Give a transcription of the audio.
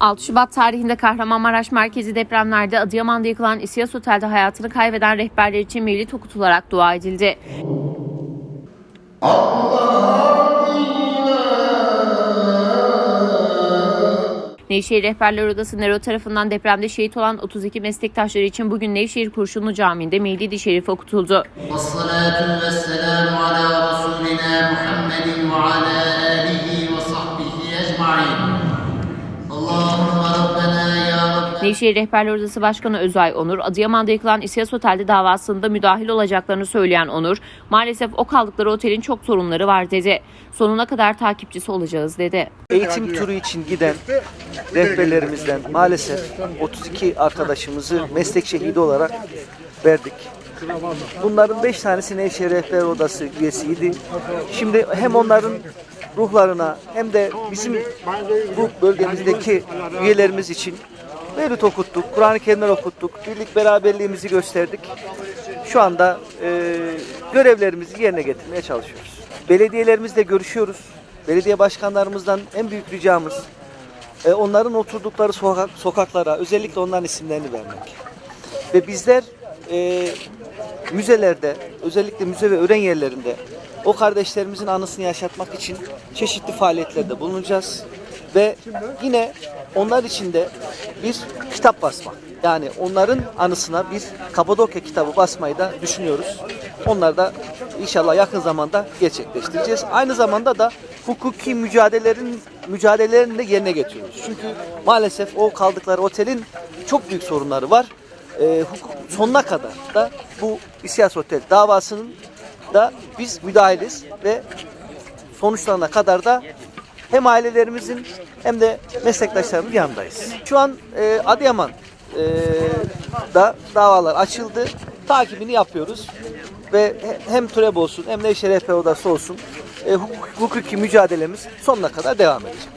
6 Şubat tarihinde Kahramanmaraş merkezi depremlerde Adıyaman'da yıkılan İsyas Otel'de hayatını kaybeden rehberler için mevlit okutularak dua edildi. Nevşehir Rehberler Odası Nero tarafından depremde şehit olan 32 meslektaşları için bugün Nevşehir Kurşunlu Camii'nde Mevlid-i Şerif okutuldu. Vessalatu Nevşehir Rehberler Odası Başkanı Özay Onur, Adıyaman'da yıkılan İSİAS Otel'de davasında müdahil olacaklarını söyleyen Onur, maalesef o kaldıkları otelin çok sorunları var dedi. Sonuna kadar takipçisi olacağız dedi. Eğitim turu için giden rehberlerimizden maalesef 32 arkadaşımızı meslek şehidi olarak verdik. Bunların 5 tanesi Nevşehir Rehber Odası üyesiydi. Şimdi hem onların ruhlarına hem de bizim bu bölgemizdeki üyelerimiz için mevlüt okuttuk, Kur'an-ı Kerimler okuttuk, birlik beraberliğimizi gösterdik. Şu anda e, görevlerimizi yerine getirmeye çalışıyoruz. Belediyelerimizle görüşüyoruz. Belediye başkanlarımızdan en büyük ricamız e, onların oturdukları sokak, sokaklara özellikle onların isimlerini vermek. Ve bizler e, müzelerde özellikle müze ve öğren yerlerinde o kardeşlerimizin anısını yaşatmak için çeşitli faaliyetlerde bulunacağız. Ve yine onlar için de bir kitap basmak. Yani onların anısına bir Kapadokya kitabı basmayı da düşünüyoruz. Onları da inşallah yakın zamanda gerçekleştireceğiz. Aynı zamanda da hukuki mücadelelerin mücadelelerini de yerine getiriyoruz. Çünkü maalesef o kaldıkları otelin çok büyük sorunları var. Ee, hukuk sonuna kadar da bu İSİAS Otel davasının da biz müdahiliz ve sonuçlarına kadar da hem ailelerimizin hem de meslektaşlarımızın yanındayız. Şu an e, Adıyaman e, da davalar açıldı. Takibini yapıyoruz. Ve he- hem TÜREB olsun hem de Şeref Odası olsun e, hukuk- hukuki mücadelemiz sonuna kadar devam edecek.